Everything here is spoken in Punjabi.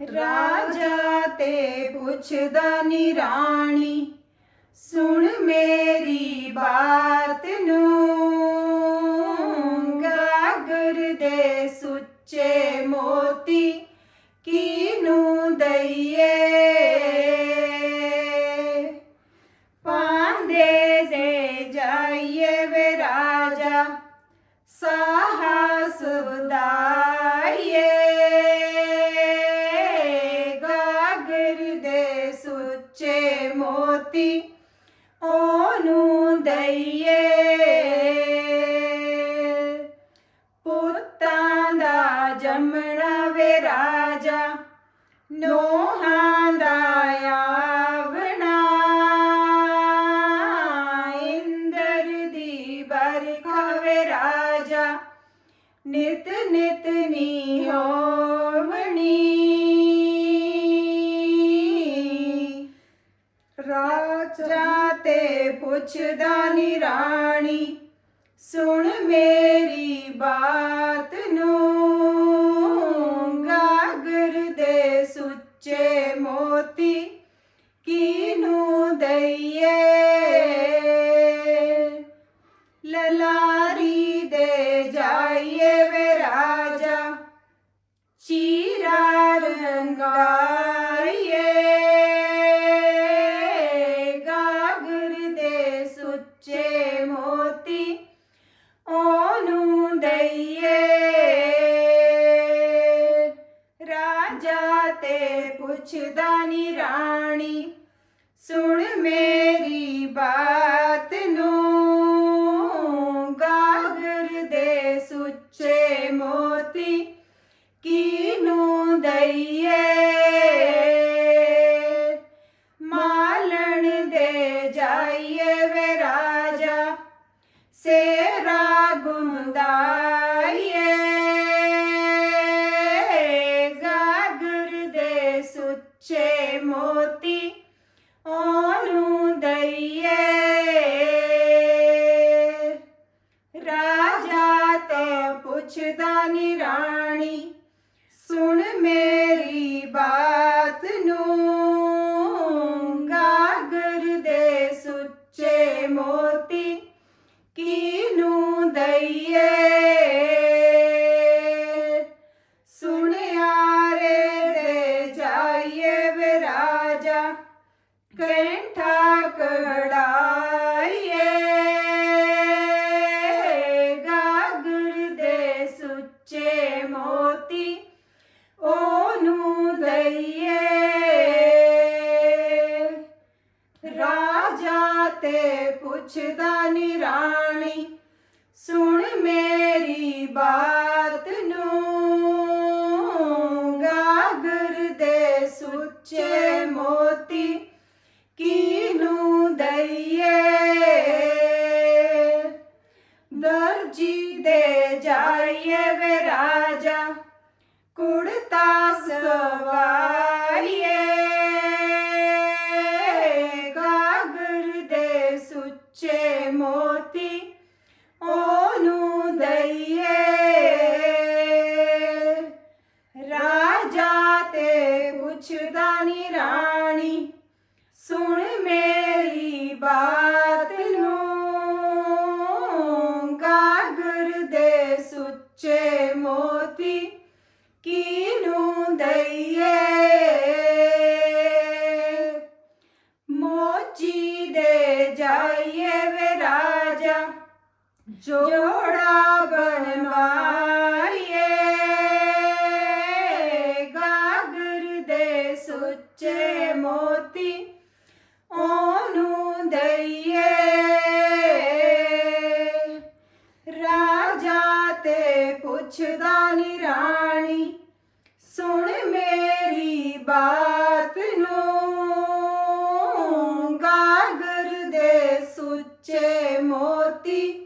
ਰਾਜਾ ਤੇ ਪੁੱਛਦਾ ਨੀ ਰਾਣੀ ਸੁਣ ਮੇਰੀ ਬਾਤ ਨੂੰ ਗਾਗਰ ਦੇ ਸੁੱਚੇ ਮੋਤੀ ਕੀ ਨੋਹਾਂ ਦਾ ਆਵਣਾ, ਇੰਦਰ ਦੀ ਬਰਖਾ ਵੇ ਰਾਜਾ। ਨਿਤ ਨਿਤ ਨੀ ਹੋਵਣੀ ਰਾਜਾ ਤੇ ਪੁੱਛਦਾ ਨੀ ਰਾਣੀ ਸੁਣ ਮੇਰੀ ਬਾਤ ਮੋਤੀ ਕੀਨੂੰ ਦਈਏ? ਲਲਾਰੀ ਦੇ ਜਾਈਏ ਵੇ ਰਾਜਾ ਚੀਰਾ ਰੰਗਾਈਏ ਗਾਗਰ ਦੇ ਸੁੱਚੇ ਪੁੱਛਦਾ ਨੀ ਰਾਣੀ, ਸੁਣ ਮੇਰੀ ਬਾਤ ਨੂੰ। ਗਾਗਰ ਦੇ ਸੁੱਚੇ ਮੋਤੀ ਕੀ ਕੀਨੂੰ ਦਈਏ? ਮਾਲਣ ਦੇ ਜਾਈਏ ਵੇ ਰਾਜਾ, ਸੇਰਾ ਗੁੰਦਾ ਸੁੱਚੇ ਮੋਤੀ ਉਹਨੂੰ ਦਈਏ ਰਾਜਾ ਤੇ ਪੁੱਛਦਾ ਕੈਂਠਾ ਕੜਾਈਏ ਗਾਗਰ ਦੇ ਸੁੱਚੇ ਮੋਤੀ ਉਹਨੂੰ ਦਈਏ। ਰਾਜਾ ਤੇ ਪੁੱਛਦਾ ਨੀ ਰਾਣੀ, ਸੁਣ ਮੇਰੀ ਬਾਤ ਨੂੰ। ਗਾਗਰ ਦੇ ਸੁੱਚੇ ਮੋਤੀ ਦਰਜੀ ਦੇ ਜਾਈਏ ਵੇ ਰਾਜਾ, ਕੁੜਤਾ ਸਵਾਈਏ ਗਾਗਰ ਦੇ ਸੁੱਚੇ ਮੋਤੀ ਉਹਨੂੰ ਦਈਏ। ਰਾਜਾ ਤੇ ਪੁੱਛਦਾ ਨੀ ਰਾਣੀ, ਸੁਣ ਜੋੜਾ ਬਣਵਾਈਏ। ਗਾਗਰ ਦੇ ਸੁੱਚੇ ਮੋਤੀ ਉਹਨੂੰ ਦਈਏ। ਰਾਜਾ ਤੇ ਪੁੱਛਦਾ ਨੀ ਰਾਣੀ, ਸੁਣ ਮੇਰੀ ਬਾਤ ਨੂੰ। ਗਾਗਰ ਦੇ ਸੁੱਚੇ ਮੋਤੀ